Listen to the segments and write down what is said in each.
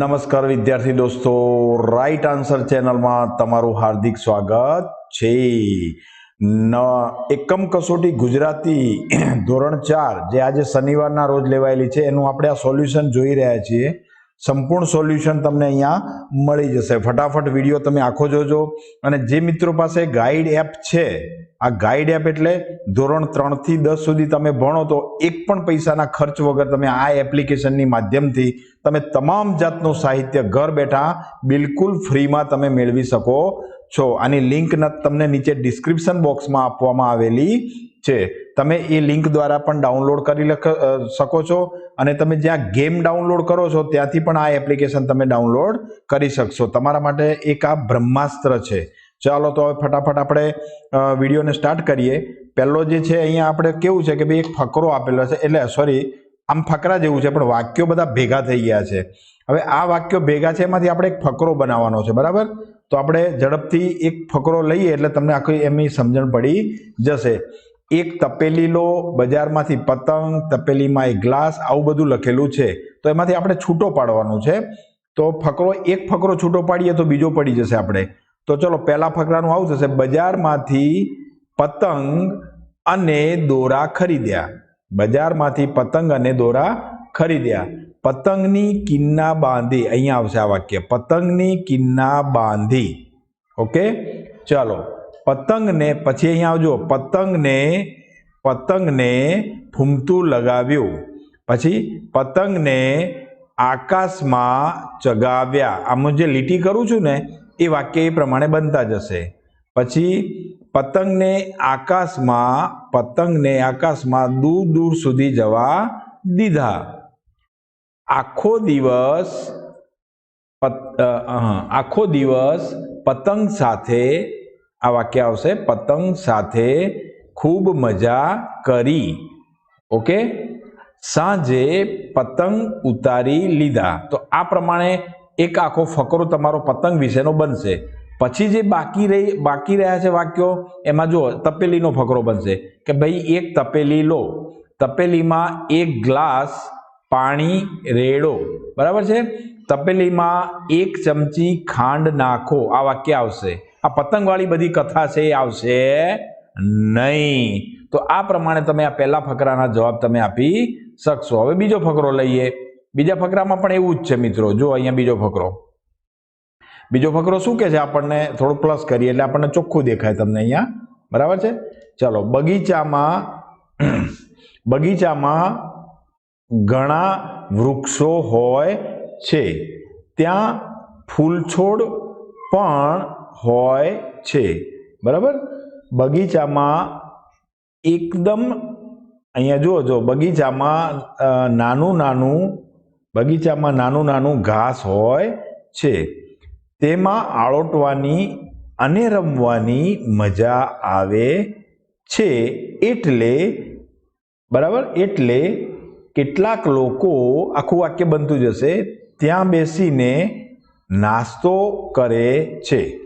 નમસ્કાર વિદ્યાર્થી દોસ્તો રાઈટ આન્સર ચેનલમાં તમારું હાર્દિક સ્વાગત છે. ન, એકમ કસોટી ગુજરાતી ધોરણ ચાર, જે આજે શનિવારના રોજ લેવાયેલી છે, એનું આપણે આ સોલ્યુશન જોઈ રહ્યા છીએ. સંપૂર્ણ સોલ્યુશન તમને અહીંયા મળી જશે. ફટાફટ વીડિયો તમે આખો જોજો. અને જે મિત્રો પાસે ગાઈડ એપ છે, આ ગાઈડ એપ એટલે ધોરણ ત્રણથી દસ સુધી તમે ભણો તો એક પણ પૈસાના ખર્ચ વગર તમે આ એપ્લિકેશનની માધ્યમથી તમે તમામ જાતનું સાહિત્ય ઘર બેઠા બિલકુલ ફ્રીમાં તમે મેળવી શકો. છો. આની લિંક તમને નીચે ડિસ્ક્રિપ્શન બોક્સમાં આપવામાં આવેલી છે. તમે એ લિંક દ્વારા પણ ડાઉનલોડ કરી શકો છો અને તમે જ્યાં ગેમ ડાઉનલોડ કરો છો ત્યાંથી પણ આ એપ્લિકેશન તમે ડાઉનલોડ કરી શકશો. તમારા માટે એક આ બ્રહ્માસ્ત્ર છે. ચાલો તો હવે ફટાફટ આપણે વિડીયોને સ્ટાર્ટ કરીએ. પહેલો જે છે અહીંયા આપણે કેવું છે કે ભાઈ એક ફકરો આપેલો છે. એટલે સોરી આમ ફકરા જેવું છે, પણ વાક્યો બધા ભેગા થઈ ગયા છે. હવે આ વાક્યો ભેગા છે એમાંથી આપણે એક ફકરો બનાવવાનો છે. બરાબર? તો આપણે ઝડપથી એક ફકરો લઈએ એટલે તમને આખી એમની સમજણ પડી જશે. એક તપેલી લો, બજારમાંથી પતંગ, તપેલીમાં એક ગ્લાસ, આવું બધું લખેલું છે. તો એમાંથી આપણે છૂટો પાડવાનું છે. તો ફકરો, એક ફકરો છૂટો પાડીએ તો બીજો પડી જશે આપણે. તો ચલો, પહેલા ફકરાનું આવું થશે. બજારમાંથી પતંગ અને દોરા ખરીદ્યા. બજારમાંથી પતંગ અને દોરા ખરીદ્યા. પતંગની કિન્ના બાંધી, અહીંયા આવશે આ વાક્ય, પતંગની કિન્ના બાંધી. ઓકે? ચાલો, પતંગને, પછી અહીંયા આવજો, પતંગને પતંગને ફૂમતું લગાવ્યું. પછી પતંગને આકાશમાં ચગાવ્યા. આમ જે લીટી કરું છું ને, એ વાક્ય એ પ્રમાણે બનતા જશે. પછી પતંગને આકાશમાં પતંગને આકાશમાં દૂર દૂર સુધી જવા દીધા. આખો દિવસ આખો દિવસ પતંગ સાથે, આ વાક્ય આવશે, પતંગ સાથે ખૂબ મજા કરી. ઓકે? સાંજે પતંગ ઉતારી લીધા. તો આ પ્રમાણે એક આખો ફકરો તમારો પતંગ વિશેનો બનશે. પછી જે બાકી રહી, બાકી રહ્યા છે વાક્યો, એમાં જો તપેલીનો ફકરો બનશે કે ભાઈ એક તપેલી લો. તપેલીમાં એક ગ્લાસ પાણી રેડો. બરાબર છે? તપેલીમાં એક ચમચી ખાંડ નાખો. આ વાક્ય આવશે. આ પતંગવાળી બધી કથા છે, એ આવશે નહીં. તો આ પ્રમાણે તમે આ પહેલા ફકરાના જવાબ તમે આપી શકશો. હવે બીજો ફકરો લઈએ. બીજા ફકરામાં પણ એવું જ છે મિત્રો. જો અહીંયા બીજો ફકરો. બીજો ફકરો શું કે છે? આપણને થોડું પ્લસ કરીએ એટલે આપણને ચોખ્ખું દેખાય તમને અહીંયા. બરાબર છે? ચલો, બગીચામાં બગીચામાં ઘણા વૃક્ષો હોય છે. ત્યાં ફૂલછોડ પણ હોય છે. બરાબર? બગીચામાં એકદમ, અહીંયા જુઓ જો બગીચામાં નાનું નાનું, બગીચામાં નાનું નાનું ઘાસ હોય છે. તેમાં આળોટવાની અને રમવાની મજા આવે છે. એટલે, બરાબર? એટલે કેટલાક લોકો આખું વાક્ય બનતું જશે ત્યાં બેસીને નાસ્તો કરે છે.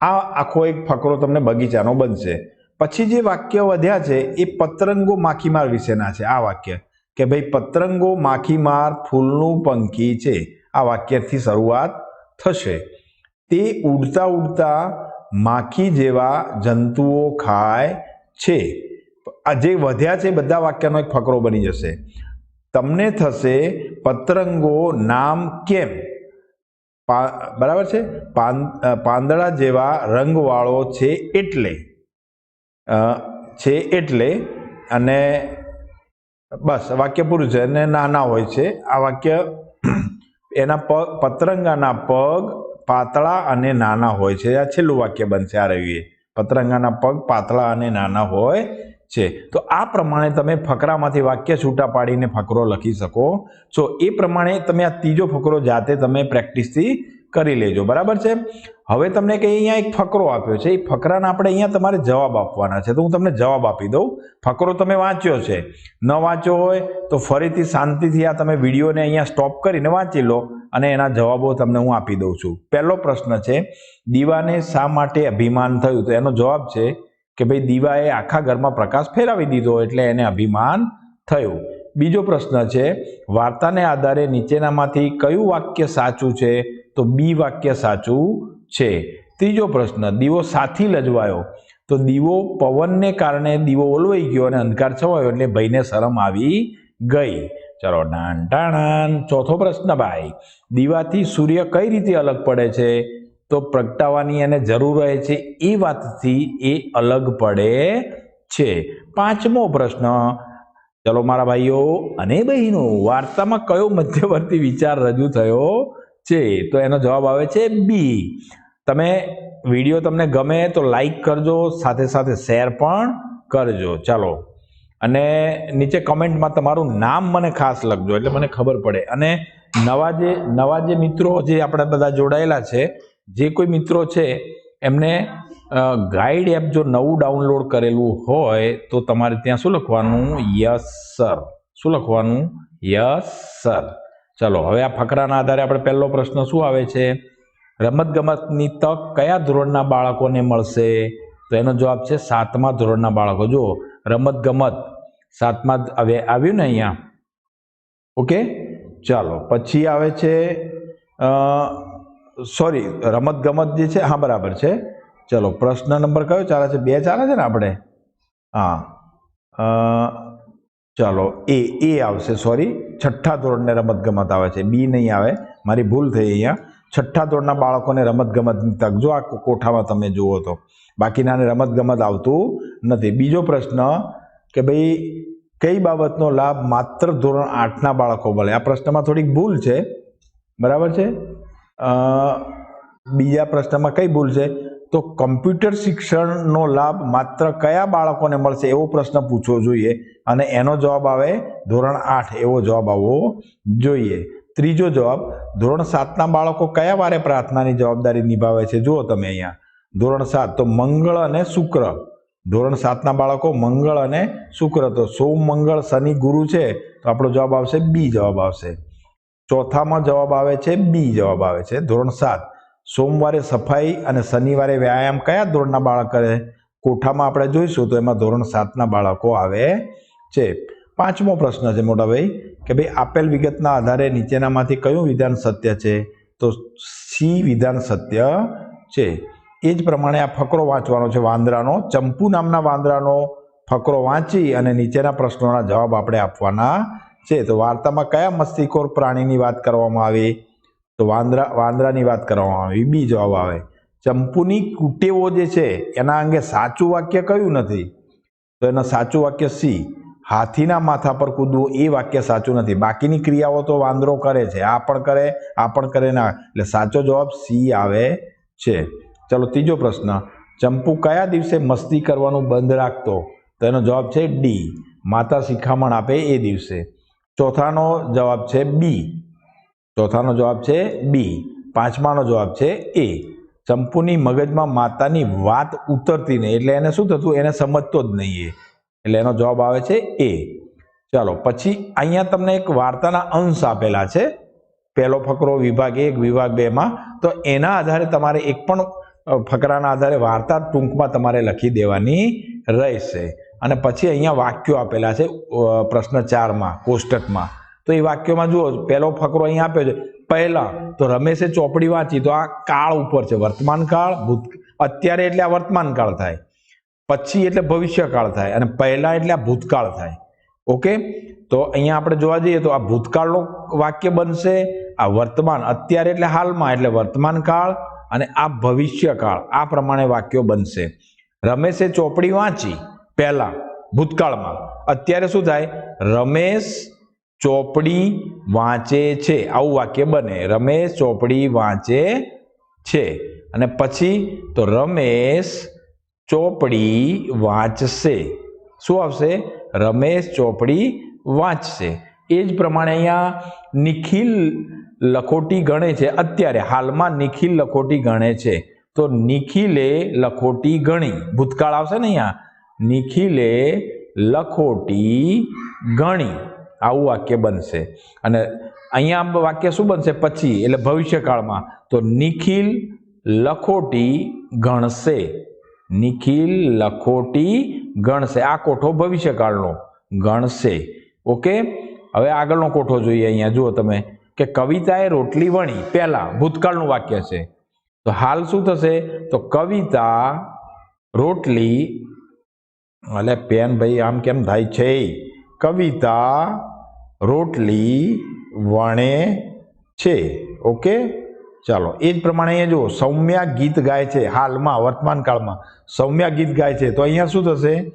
આ આખો એક ફકરો તમને બગીચાનો બનશે. પછી જે વાક્ય વધ્યા છે, એ પતરંગો માખીમાર વિશેના છે. આ વાક્ય કે ભાઈ પતરંગો માખીમાર ફૂલનું પંખી છે. આ વાક્યથી શરૂઆત થશે. તે ઉડતા ઉડતા માખી જેવા જંતુઓ ખાય છે. આ જે વધ્યા છે, બધા વાક્યનો એક ફકરો બની જશે. તમને થશે પતરંગો નામ કેમ? બરાબર છે? પાંદડા જેવા રંગવાળો છે એટલે છે એટલે, અને બસ વાક્ય પૂરું છે, અને નાના હોય છે. આ વાક્ય એના પગ પતરંગાના પગ પાતળા અને નાના હોય છે. આ છેલ્લું વાક્ય બનશે આ રહ્યું પતરંગાના પગ પાતળા અને નાના હોય છે. તો આ પ્રમાણે તમે ફકરામાંથી વાક્ય છૂટા પાડીને ફકરો લખી શકો. છો એ પ્રમાણે તમે આ ત્રીજો ફકરો જાતે તમે પ્રેક્ટિસથી કરી લેજો. બરાબર છે? હવે તમને કે અહીંયા એક ફકરો આપ્યો છે. એ ફકરાના આપણે અહીંયા તમારે જવાબ આપવાના છે. તો હું તમને જવાબ આપી દઉં. ફકરો તમે વાંચ્યો છે. ન વાંચ્યો હોય તો ફરીથી શાંતિથી આ તમે વિડીયોને અહીંયા સ્ટોપ કરીને વાંચી લો અને એના જવાબો તમને હું આપી દઉં છું. પહેલો પ્રશ્ન છે, દીવાને શા માટે અભિમાન થયું? તો એનો જવાબ છે કે ભાઈ દીવાએ આખા ઘરમાં પ્રકાશ ફેરવી દીધો એટલે એને અભિમાન થયું. બીજો પ્રશ્ન છે, વાર્તાને આધારે નીચેનામાંથી કયું વાક્ય સાચું છે? તો બી વાક્ય સાચું છે. ત્રીજો પ્રશ્ન, દીવો સાથી લજવાયો. તો દીવો પવનને કારણે દીવો ઓલવાઈ ગયો અને અંધકાર છવાયો એટલે ભાઈને શરમ આવી ગઈ. ચલો ટાણાન ચોથો પ્રશ્ન, ભાઈ. દીવાથી સૂર્ય કઈ રીતે અલગ પડે છે? તો પ્રગટાવવાની એને જરૂર રહે છે. એ વાતથી એ અલગ પડે છે. પાંચમો પ્રશ્ન, ચલો મારા ભાઈઓ અને બહેનો, વાર્તામાં કયો મધ્યવર્તી વિચાર રજૂ થયો છે? તો એનો જવાબ આવે છે બી તમે વીડિયો તમને ગમે તો લાઈક કરજો, સાથે સાથે શેર પણ કરજો. ચાલો. અને નીચે કમેન્ટમાં તમારું નામ મને ખાસ લખજો, એટલે મને ખબર પડે. અને નવા જે નવા જે મિત્રો જે આપણે બધા જોડાયેલા છે જે કોઈ મિત્રો છે, એમને ગાઈડ એપ જો નવું ડાઉનલોડ કરેલું હોય, તો તમારે ત્યાં શું લખવાનું? યસ સર શું લખવાનું? યસ સર ચલો, હવે આ ફકરાના આધારે આપણે પહેલો પ્રશ્ન શું આવે છે? રમતગમતની તક કયા ધોરણના બાળકોને મળશે? તો એનો જવાબ છે સાતમા ધોરણના બાળકો. જો રમતગમત. સાતમા હવે આવ્યું ને અહીંયા? ઓકે? ચાલો, પછી આવે છે સોરી રમતગમત જે છે, હા, બરાબર છે. ચલો, પ્રશ્ન નંબર કયો? ચાલે છે? બે ચાલે છે ને આપણે? હા. ચાલો, એ એ આવશે, સોરી. છઠ્ઠા ધોરણને રમતગમત આવે છે. બી નહીં આવે. મારી ભૂલ થઈ અહીંયા. છઠ્ઠા ધોરણના બાળકોને રમતગમતની તક. જો આ કોઠામાં તમે જુઓ તો. બાકીનાને રમતગમત આવતું નથી. બીજો પ્રશ્ન કે ભાઈ, કઈ બાબતનો લાભ માત્ર ધોરણ આઠના બાળકો મળે? આ પ્રશ્નમાં થોડીક ભૂલ છે. બરાબર છે? બીજા પ્રશ્નમાં કઈ ભૂલ છે? તો કમ્પ્યુટર શિક્ષણનો લાભ માત્ર કયા બાળકોને મળશે એવો પ્રશ્ન પૂછવો જોઈએ અને એનો જવાબ આવે ધોરણ આઠ એવો જવાબ આવવો જોઈએ. ત્રીજો જવાબ, ધોરણ સાતના બાળકો કયા વારે પ્રાર્થનાની જવાબદારી નિભાવે છે? જુઓ તમે અહીંયા. ધોરણ સાત, તો મંગળ અને શુક્ર. ધોરણ સાતના બાળકો મંગળ અને શુક્ર. તો સોમ, મંગળ, શનિ, ગુરુ છે. તો આપણો જવાબ આવશે બી જવાબ આવશે. ચોથામાં જવાબ આવે છે, બી જવાબ આવે છે. ધોરણ સાત. સોમવારે સફાઈ અને શનિવારે વ્યાયામ કયા ધોરણના બાળક કરે કોઠામાં આપણે જોઈશું તો એમાં ધોરણ સાતના બાળકો આવે છે. પાંચમો પ્રશ્ન છે મોટા ભાઈ કે ભાઈ આપેલ વિગતના આધારે નીચેનામાંથી કયું વિધાન સત્ય છે? તો સી વિધાન સત્ય છે. એ જ પ્રમાણે આ ફકરો વાંચવાનો છે વાંદરાનો. ચંપુ નામના વાંદરાનો ફકરો વાંચી અને નીચેના પ્રશ્નોના જવાબ આપણે આપવાના છે, તો વાર્તામાં કયા મસ્તીખોર પ્રાણીની વાત કરવામાં આવી? તો વાંદરા, વાંદરાની વાત કરવામાં આવી બી જવાબ આવે. ચંપુની કુટેવો જે છે, એના અંગે સાચું વાક્ય કયું નથી? તો એનું સાચું વાક્ય સી, હાથીના માથા પર કૂદવું, એ વાક્ય સાચું નથી. બાકીની ક્રિયાઓ તો વાંદરો કરે છે. આ પણ કરે, આ પણ કરે ના. એટલે સાચો જવાબ સી આવે છે. ચલો, ત્રીજો પ્રશ્ન. ચંપુ કયા દિવસે મસ્તી કરવાનું બંધ રાખતો? તો એનો જવાબ છે ડી. માતા શિખામણ આપે એ દિવસે. ચોથાનો જવાબ છે બી ચોથાનો જવાબ છે બી પાંચમાનો જવાબ છે એ ચંપુની મગજમાં માતાની વાત ઉતરતી નહીં, એટલે એને શું થતું? એને સમજતો જ નહીં એ. એટલે એનો જવાબ આવે છે એ ચાલો, પછી અહીંયા તમને એક વાર્તાના અંશ આપેલા છે. પહેલો ફકરો વિભાગ એક, વિભાગ બેમાં તો એના આધારે તમારે એક પણ ફકરાના આધારે વાર્તા ટૂંકમાં તમારે લખી દેવાની રહેશે. અને પછી અહીંયા વાક્યો આપેલા છે પ્રશ્ન ચારમાં, કોષ્ટકમાં. તો એ વાક્યોમાં જુઓ, પહેલો ફકરો અહીંયા આપ્યો છે, પહેલા, તો રમેશે ચોપડી વાંચી, તો આ કાળ ઉપર છે, વર્તમાન કાળ, ભૂત, અત્યારે એટલે આ વર્તમાન કાળ થાય. પછી એટલે ભવિષ્યકાળ થાય, અને પહેલા એટલે આ ભૂતકાળ થાય. ઓકે? તો અહીંયા આપણે જોવા જઈએ, તો આ ભૂતકાળનું વાક્ય બનશે, આ વર્તમાન, અત્યારે એટલે હાલમાં, એટલે વર્તમાન કાળ, અને આ ભવિષ્યકાળ આ પ્રમાણે વાક્યો બનશે. રમેશે ચોપડી વાંચી પહેલા, ભૂતકાળમાં. અત્યારે શું થાય? રમેશ ચોપડી વાંચે છે. આવું વાક્ય બને. રમેશ ચોપડી વાંચે છે. અને પછી તો રમેશ ચોપડી વાંચશે. શું આવશે? રમેશ ચોપડી વાંચશે. એ જ પ્રમાણે અહીંયા નિખિલ લખોટી ગણે છે. અત્યારે હાલમાં નિખિલ લખોટી ગણે છે. તો નિખિલે લખોટી ગણી. ભૂતકાળ આવશે ને અહીંયા? નિખિલે લખોટી ગણી. આવું વાક્ય બનશે. અને અહીંયા વાક્ય શું બનશે? પછી, એટલે ભવિષ્યકાળમાં. તો નિખિલ લખોટી ગણશે. નિખિલ લખોટી ગણશે. આ કોઠો ભવિષ્યકાળનો ગણશે. ઓકે? હવે આગળનો કોઠો જોઈએ અહીંયા. જુઓ તમે કે કવિતાએ રોટલી વણી. પહેલાં, ભૂતકાળનું વાક્ય છે. તો હાલ શું થશે? તો કવિતા રોટલી એટલે પેન ભાઈ, આમ કેમ થાય છે? કવિતા રોટલી વણે છે. ઓકે? ચાલો, એ જ પ્રમાણે અહીંયા જુઓ. સૌમ્યા ગીત ગાય છે હાલમાં, વર્તમાન કાળમાં. સૌમ્યા ગીત ગાય છે. તો અહીંયા શું થશે?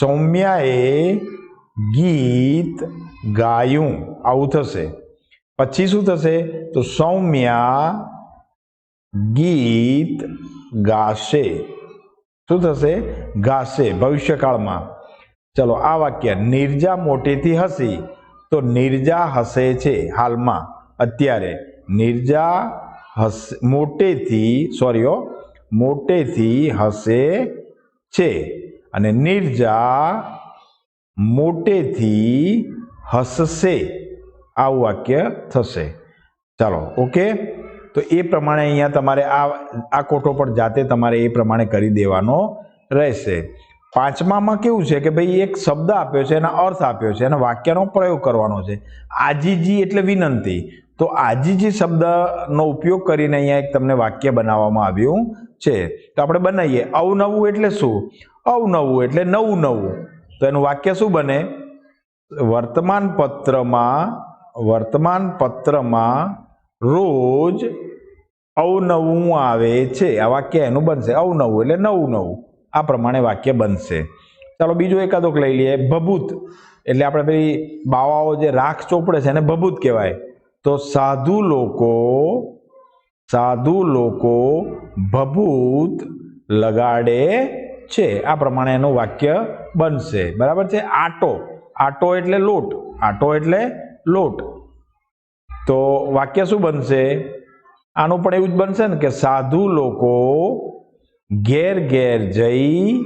સૌમ્યાએ ગીત ગાયું. આવું થશે. પછી શું થશે? તો સૌમ્યા ગીત ગાશે. શું થશે? ગાશે ભવિષ્યકાળમાં. ચલો, આ વાક્ય, નિર્જા મોટેથી હસી. તો નિર્જા હસે છે હાલમાં, અત્યારે. નિર્જા હસ, મોટેથી સોરી હો, મોટેથી હસે છે. અને નિર્જા મોટેથી હસશે. આવું વાક્ય થશે. ચાલો, ઓકે? તો એ પ્રમાણે અહીંયા તમારે આ આ કોઠો પણ જાતે તમારે એ પ્રમાણે કરી દેવાનો રહેશે. પાંચમામાં કેવું છે કે ભાઈ એક શબ્દ આપ્યો છે, એના અર્થ આપ્યો છે અને વાક્યનો પ્રયોગ કરવાનો છે. આજીજી એટલે વિનંતી. તો આજીજી શબ્દનો ઉપયોગ કરીને અહીંયા એક તમને વાક્ય બનાવવામાં આવ્યું છે. તો આપણે બનાવીએ. અવનવું એટલે શું? અવનવું એટલે નવું નવું તો એનું વાક્ય શું બને? વર્તમાન પત્રમાં વર્તમાન પત્રમાં રોજ અવનવું આવે છે. આ વાક્ય એનું બનશે. અવનવું એટલે નવું નવું આ પ્રમાણે વાક્ય બનશે. ચાલો બીજો એકાદોક લઈ લઈએ. ભભૂત. એટલે આપણે પેલી બાવાઓ જે રાખ ચોપડે છે એને ભભૂત કહેવાય. તો સાધુ લોકો સાધુ લોકો ભભૂત લગાડે છે. આ પ્રમાણે એનું વાક્ય બનશે. બરાબર છે? આટો. આટો એટલે લોટ. આટો એટલે લોટ. તો વાક્ય શું બનશે? આનું પણ એવું જ બનશે ને કે સાધુ લોકો ઘેર ઘેર જઈ,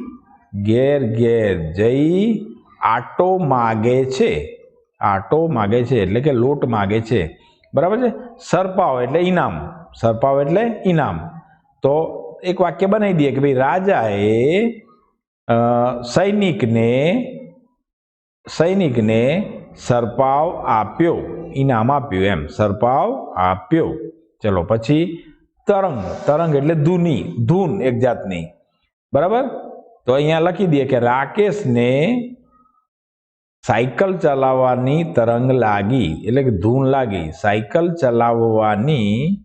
ઘેર ઘેર જઈ આટો માગે છે. આટો માગે છે એટલે કે લોટ માગે છે. બરાબર છે? સરપાવ એટલે ઇનામ. સરપાવ એટલે ઇનામ. તો એક વાક્ય બનાવી દઈએ કે ભાઈ રાજાએ સૈનિકને સૈનિકને સરપાવ આપ્યો. ઇનામ આપ્યું એમ. સરપાવ આપ્યો. ચલો પછી તરંગ. તરંગ એટલે ધૂની. ધૂન એક જાતની. બરાબર? તો અહીંયા લખી દઈએ કે રાકેશને સાયકલ ચલાવવાની તરંગ લાગી. એટલે કે ધૂન લાગી. સાયકલ ચલાવવાની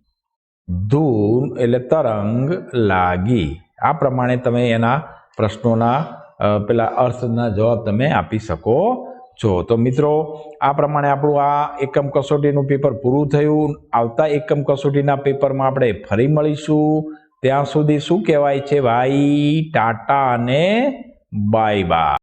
ધૂન એટલે તરંગ લાગી. આ પ્રમાણે તમે એના પ્રશ્નોના પેલા અર્થના જવાબ તમે આપી શકો. છો તો મિત્રો, આ પ્રમાણે આપણું આ એકમ કસોટીનું પેપર પૂરું થયું. આવતા એકમ કસોટીના પેપરમાં આપણે ફરી મળીશું. ત્યાં સુધી શું કહેવાય છે, ભાઈ? ટાટા અને બાય બાય